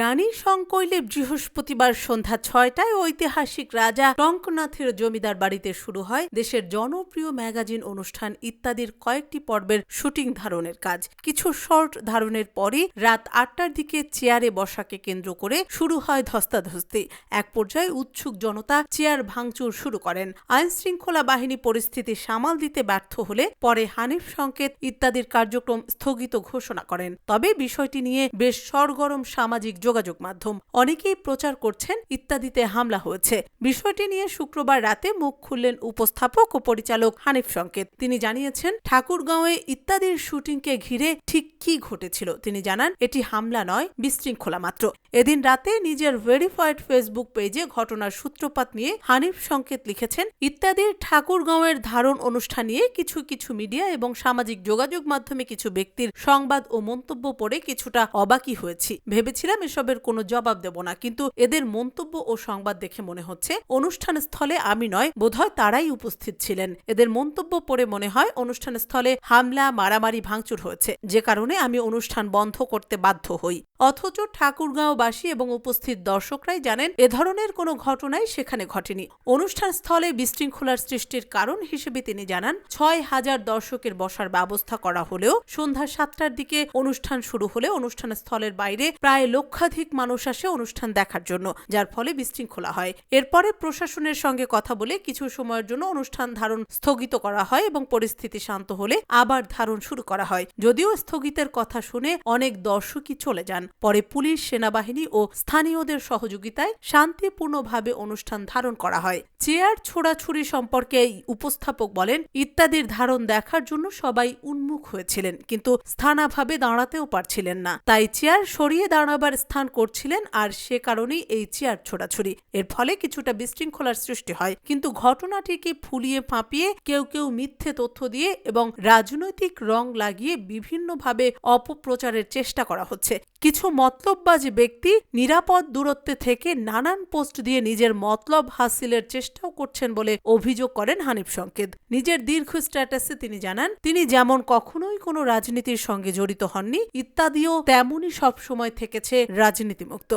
রানী সংকৈলে বৃহস্পতিবার সন্ধ্যা ছয়টায় ঐতিহাসিক রাজা টঙ্কনাথের জমিদার বাড়িতে শুরু হয় দেশের জনপ্রিয় ম্যাগাজিন অনুষ্ঠান ইত্যাদির কয়েকটি পর্বের শুটিং ধারণের কাজ। কিছু শর্ট ধারণের পরই রাত আটটার দিকে চেয়ারে বসাকে কেন্দ্র করে শুরু হয় ধস্তাধস্তি। এক পর্যায়ে উৎসুক জনতা চেয়ার ভাঙচুর শুরু করেন। আইন শৃঙ্খলা বাহিনী পরিস্থিতি সামাল দিতে ব্যর্থ হলে পরে হানিফ সংকেত ইত্যাদির কার্যক্রম স্থগিত ঘোষণা করেন। তবে বিষয়টি নিয়ে বেশ সরগরম সামাজিক যোগাযোগ মাধ্যম অনেকেই প্রচার করছেন, ইত্যাদিতে হামলা হয়েছে। বিষয়টি নিয়ে শুক্রবার রাতে মুখ খুললেন উপস্থাপক ও পরিচালক হানিফ সংকেত। তিনি জানিয়েছেন, ঠাকুরগাঁওয়ে ইত্যাদির শুটিংকে ঘিরে ঠিক কি ঘটেছিল? তিনি জানান, এটি হামলা নয়, বিশৃঙ্খলা মাত্র। এদিন রাতে নিজের ভেরিফাইড ফেসবুক পেজে ঘটনার সূত্রপাত নিয়ে হানিফ সংকেত লিখেছেন, ইত্যাদির ঠাকুরগাঁওয়ের ধারণ অনুষ্ঠান নিয়ে কিছু কিছু মিডিয়া এবং সামাজিক যোগাযোগ মাধ্যমে কিছু ব্যক্তির সংবাদ ও মন্তব্য পড়ে কিছুটা অবাকই হয়েছি। ভেবেছিলাম এসবের কোনো জবাব দেব না। কিন্তু এদের মন্তব্য ও সংবাদ দেখে মনে হচ্ছে অনুষ্ঠান স্থলে আমি নয়, বোধহয় তারাই উপস্থিত ছিলেন। এদের মন্তব্য পড়ে মনে হয় অনুষ্ঠান স্থলে হামলা, মারামারি ভাঙচুর হয়েছে। যে কারণে আমি অনুষ্ঠান বন্ধ করতে বাধ্য হই। অথচ ঠাকুরগাঁওবাসী এবং উপস্থিত দর্শকরাই জানেন, এ ধরনের কোনো ঘটনাই সেখানে ঘটেনি। অনুষ্ঠান স্থলে বিশৃঙ্খলার সৃষ্টির কারণ হিসেবে তিনি জানান, ছয় হাজার দর্শকের বসার ব্যবস্থা করা হলেও সন্ধ্যা সাতটার দিকে অনুষ্ঠান শুরু হলে অনুষ্ঠান স্থলের বাইরে প্রায় লক্ষাধিক মানুষ আসে অনুষ্ঠান দেখার জন্য, যার ফলে বিশৃঙ্খলা হয়। এরপরে প্রশাসনের সঙ্গে কথা বলে কিছু সময়ের জন্য অনুষ্ঠান ধারণ স্থগিত করা হয় এবং পরিস্থিতি শান্ত হলে আবার ধারণ শুরু করা হয়। যদিও স্থগিতের কথা শুনে অনেক দর্শকই চলে যান। পরে পুলিশ, সেনাবাহিনী ও স্থানীয়দের সহযোগিতায় শান্তিপূর্ণভাবে অনুষ্ঠান ধারণ করা হয়। চেয়ার ছোড়াছুড়ি সম্পর্কে এই উপস্থাপক বলেন, ইত্যাদির ধারণ দেখার জন্য সবাই উন্মুখ হয়েছিলেন, কিন্তু স্থানাভাবে দাঁড়াতেও পারছিলেন না। তাই চেয়ার সরিয়ে দাঁড়াবার স্থান করছিলেন আর সে কারণেই এই চেয়ার ছোড়াছুড়ি। এর ফলে কিছুটা বিশৃঙ্খলার সৃষ্টি হয়। কিন্তু ঘটনাটিকে ফুলিয়ে ফাঁপিয়ে কেউ কেউ মিথ্যে তথ্য দিয়ে এবং রাজনৈতিক রং লাগিয়ে বিভিন্নভাবে অপপ্রচারের চেষ্টা করা হচ্ছে। কিছু মতলববাজ ব্যক্তি নিরাপদ দূরত্বে থেকে নানান পোস্ট দিয়ে নিজের মতলব হাসিলের চেষ্টাও করছেন বলে অভিযোগ করেন হানিফ সংকেত। নিজের দীর্ঘ স্ট্যাটাসে তিনি জানান, তিনি যেমন কখনোই কোনো রাজনীতির সঙ্গে জড়িত হননি, ইত্যাদিও তেমনই সবসময় থেকেছে রাজনীতিমুক্ত।